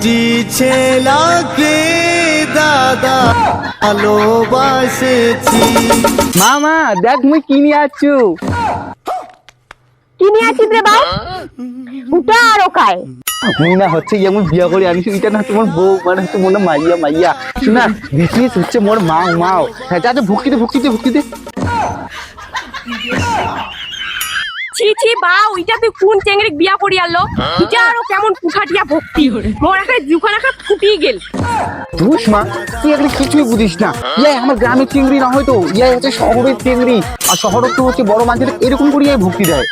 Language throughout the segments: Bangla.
বিটি ছেলাকে দাদা? ভালোবাসেছি। মা মা দেখ মুই কি নিয়ে আছু। কি নিয়ে আছিস রে বাউ উটা আর ওকায় মুই না হচ্ছে গিয়ে মুই বিয়া করে আনিছি এটা না তোমার বউ মানে হচ্ছে মোর না মাইয়া মাইয়া। শুনা দেখিস হচ্ছে মোর মাও মাও। হ্যাঁ যা যা ভুকিতে ভুকিতে ভুকিতে ছি ছি বা ওইটা তুই কোন চেংড়ি বিয়া করি আলো এটা আরও কেমন কুঠাটিয়া ভক্তি? মোর একটা জুখান একটা ফুটিয়ে গেল। বুঝ মা তুই এগুলো কিছুই বুঝিস না। ইয়াই আমার গ্রামের চিংড়ি না হয়তো ইয়াই হচ্ছে শহরের চিংড়ি আর শহরের তো হচ্ছে বড় মাঝে এরকম করে ইয়াই ভক্তি দেয়।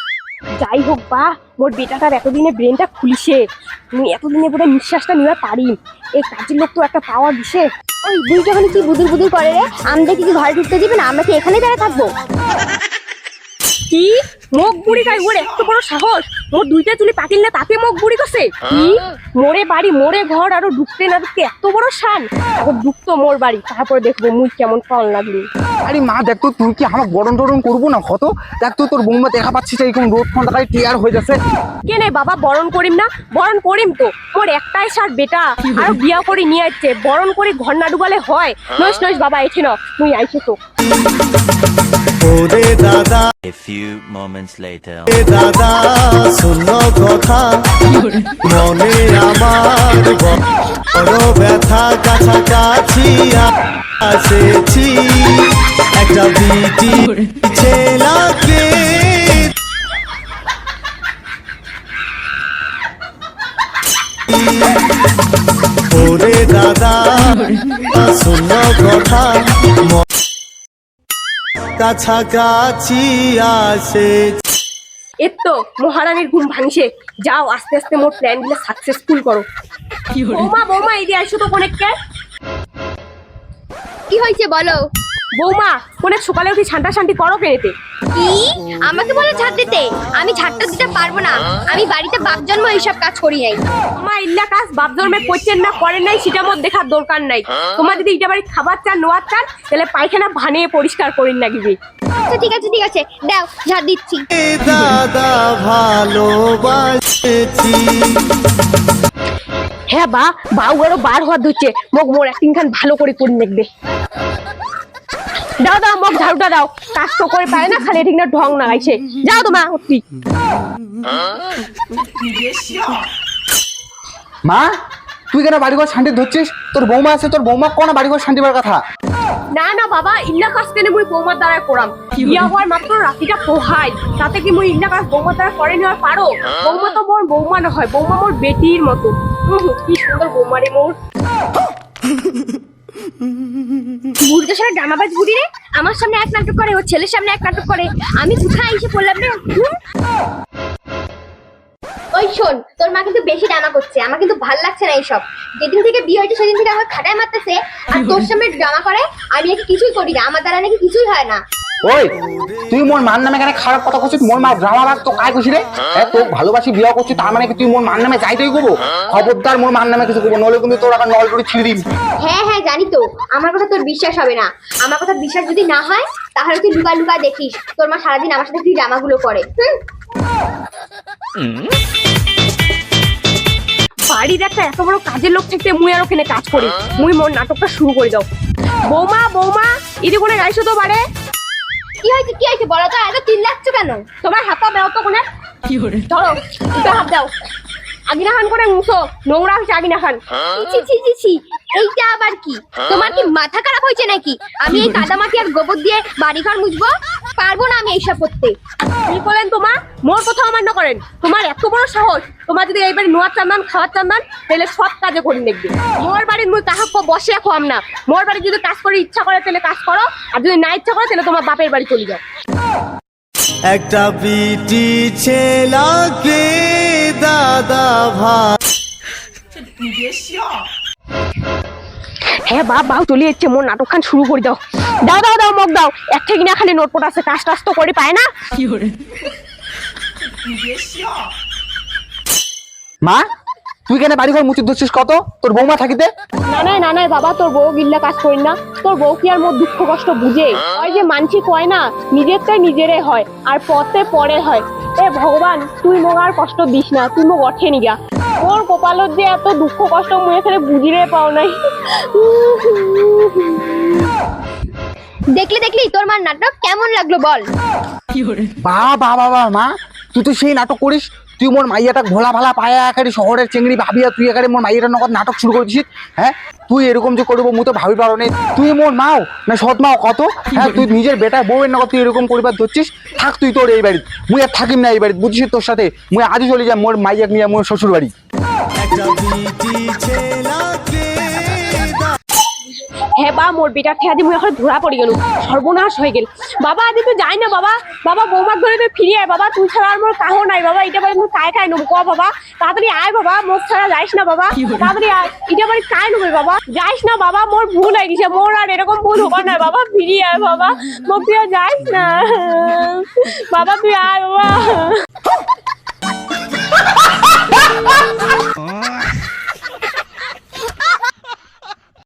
যাই হোক বা মোর বেটাটার এতদিনে ব্রেনটা খুলিছে। তুমি এতদিনে বোধহয় নিঃশ্বাসটা নিতে পারি এই কাজের লোক তো একটা পাওয়ার দিছে। ওই বুড়িটা ওখানে কি বুদুর বুদুর করে রে? আমাদেরকে কি ঘরে ঢুকতে দিবে না? আমরা কি এখানেই দাঁড়া থাকব? কি? মুখ বুড়ি গাই ওর এত বড় সাহস? মোর দুইটা চুলি পাকিল না তাতে মুখ বুড়ি করছে? কি? মোরে বাড়ি মোরে ঘর আরও ঢুকতে না ঢুকতে এত বড় শান। এখন ঢুকতো মোর বাড়ি তারপরে দেখব মুই কেমন ফল লাগলি। আরে মা দেখ তো তুই কি আমার গরম টরম করব না কত? দেখ তো তোর বৌমা দেখা পাচ্ছিস এরকম রোদ ফোনটা টিয়ার হয়ে যাচ্ছে। কেনে বাবা বরণ করিম না? বরণ করিম তো। মোর একটাই সার বেটা আর বিয়া করে নিয়ে আসছে। বরণ করে ঘর না ডুবালে হয়। নইস নইস বাবা এঠি ন মুই আইছি তো। ওরে দাদা। A few moments later. এ দাদা শূন্য কথা। মনে আমার বড় ব্যথা কাছাকাছি আসেছি। একটা বিটি ছেলাকে ওরে দাদা শূন্য কথা। কাছাকাছি আসে এর তো মহারানীর ঘুম ভাঙছে। যাও আস্তে আস্তে মোর প্ল্যানগুলো সাকসেসফুল করো। বৌমা বৌমা এই দিয়ে আসো তো কোনেককে কি হয়েছে বলো? বৌমা কোনেক সকালে উঠি ছান্টা ছান্টি করো কেনেতে। কি? আমাকে বলে ঝাড় দিতে। আমি ঝাড়টা দিতে পারব না। আমি বাড়িতে বাপ জন্ম এইসব কাজ করি নাই। তোমার ইল্লা কাজ বাপ জন্মে করছেন না করেন নাই সেটা মোর দেখার দরকার নাই। তোমার যদি এটা বাড়ি খাবার চান নোয়ার চান তাহলে পায়খানা ভানিয়ে পরিষ্কার করিন না গিবি আচ্ছা ঠিক আছে ঠিক আছে। দাও ঝাড় দিচ্ছি। দাদা ভালোবাসেছি। হ্যাঁ বা বাউ আরও বার হওয়া ধরছে। মোক মোর অ্যাক্টিং খান ভালো করে করি দেখবে। দাও দাও মোক ঝাড়ুটা দাও। কাজ তো করে পারে না খালি ঠিক না ঢং না গাইছে যাও তোমা অতি মা তুই কেন বাড়ি ঘর শান্তি ধরছিস? তোর বৌমা আছে তোর বৌমা কোন বাড়ি ঘর শান্তি কথা? না না বাবা ইল্লা কাজ কেনে মুই বৌমার দ্বারা করাম। বিয়া হওয়ার মাত্র রাতিটা পোহাই তাতে কি মুই ইল্লা কাজ বৌমার দ্বারা করে নেওয়ার পারো? বৌমা তো মোর বৌমা না হয় বৌমা মোর বেটির মতো। কি সুন্দর বৌমা রে মোর। বুড়িটার সাথে ড্রামাবাজ বুড়ি রে? আমার সামনে এক নাটক করে, ওর ছেলের সামনে এক নাটক করে। আমি কোথায় এসে পড়লাম রে? ওই শোন, তোর মা কিন্তু বেশি ড্রামা করছে। আমার কিন্তু ভালো লাগছে না এইসব। যেদিন থেকে বিয়ে হয়েছে, সেদিন থেকে আমার খাটায় মারতেছে, আর তোর সামনে ড্রামা করে, আমি নাকি কিছুই করি না। আমার দ্বারা নাকি কিছুই হয় না। ওই তুই মোর মান নামে কেন খারাপ কথা করছিস মোর মা ড্রামা তো কায় করছিস রে? এ তো ভালোবাসি বিয়া করছিস তার মানে কি তুই মোর মান নামে যাইতেই করব? খবরদার মোর মান নামে কিছু করব নলে কিন্তু তোর আবার নল করে ছিঁড়ে দিবি। হ্যাঁ হ্যাঁ জানি তো। আমার কথা তোর বিশ্বাস হবে না। আমার কথা বিশ্বাস যদি না হয় তাহলে তুই লুকা লুকা দেখিস। তোর মা সারাদিন আমার সাথে কি ড্রামাগুলো করে। হুম? বাড়ির একটা এত বড় কাজের লোক থাকতে মুই আর ওখানে কাজ করি। মুই মোর নাটকটা শুরু করে দাও। বৌমা বৌমা ইদি কোনে গাইছো তো বারে? কি হয়েছে কি হয়েছে? বলো তো এত চিল্লাচ্ছ কেন? তোমার হাতটা দাও তো কোনে ধরো দুটো হাত দাও। আগিনা খান করে মুছো নোংরা হচ্ছে আগিনা খান ছি ছি ছি ছি। এইটা আবার কি? তোমার কি মাথা খারাপ হয়েছে নাকি? আমি এই কাদামাটি আর গোবর দিয়ে বাড়িঘর মুছবো? পারব না আমি এইসব করতে। কি বলেন তোমার? মোর কথা অমান্য করেন। তোমার এত বড় সাহস। তোমার যদি এই বাড়ি নোয়ার চান্দান খাওয়ার চান্দান তাহলে সব কাজে করি দেখবে মোর বাড়ির মুই কাহাক বসে খাওয়াম না। মোর বাড়ি যদি কাজ করে ইচ্ছা করে তাহলে কাজ করো। আর যদি না ইচ্ছা করে তাহলে তোমার বাপের বাড়ি চলে যাও। একটা বিটি ছেলাকে দাদা ভাই হ্যাঁ বাপ বাউ চলে যাচ্ছে মোর নাটক খান শুরু করে দাও। দাও দাও দাও মগ দাও। এক থেকে না খালি নোটপট আছে কাজ টাজ তো করে পায় না। কি করে? মা তুই কেন বাড়ি ঘর মুচি ধরছিস কত? তোর বৌমা থাকিতে? না নাই না নাই বাবা তোর বউ গিল্লা কাজ করি না। তোর বউ কি আর মোর দুঃখ কষ্ট বুঝে? ওই যে মানসি কয় না নিজেরটাই নিজেরে হয় আর পথে পরে হয়। এ ভগবান তুই মোক আর কষ্ট দিস না তুই মোক অঠে নিগা মোর কপালত যে এত দুঃখ কষ্ট মুই এখানে বুঝিরে পাও নাই। দেখলি দেখলি তোর মার নাটক কেমন লাগল বল। বা বা বাবা মা তুই তো সেই নাটক করিস তুই মোর মাইয়াটা ঘোলা ভালা পায়া একারে শহরের চেংড়ি ভাবিয়া তুই একারে মোর মাইয়াটার নগদ নাটক শুরু করেছিস হ্যাঁ? তুই এরকম যে করব মু তো ভাবি পারো নেই তুই মোর মাও, না সৎ মাও কত? হ্যাঁ তুই নিজের বেটার বউয়ের নগদ তুই এরকম করিবার ধরছিস? থাক তুই তোর এই বাড়ি মুই আর থাকিম না এই বাড়ি বুঝছিস তোর সাথে। মুই আজই চলে যাই মোর মাইয়াক নিয়ে, মোর শ্বশুর বাড়ি হ্যাঁ বা মোর বেটার ঠেয়া দি মুই এখন ধরা পড়ে গেল। সর্বনাশ হয়ে গেল। বাবা আজ তুই যাই না বাবা। বাবা বৌমার ধরে তুই ফিরে আয় বাবা তুই ছাড়া আর মোর কাহ নাই। বাবা এটা বাড়ি মোর কায় কায় নেব ক বাবা। তাড়াতাড়ি আয় বাবা মোর ছাড়া যাইস না বাবা। তাড়াতাড়ি আয়। এটা বাড়ি কায় নেবে বাবা। যাইস না বাবা মোর ভুল হয়ে গেছে। মোর আর এরকম ভুল হবার না বাবা ফিরে আয় বাবা। মোর তুই যাইস না। বাবা তুই আয় বাবা।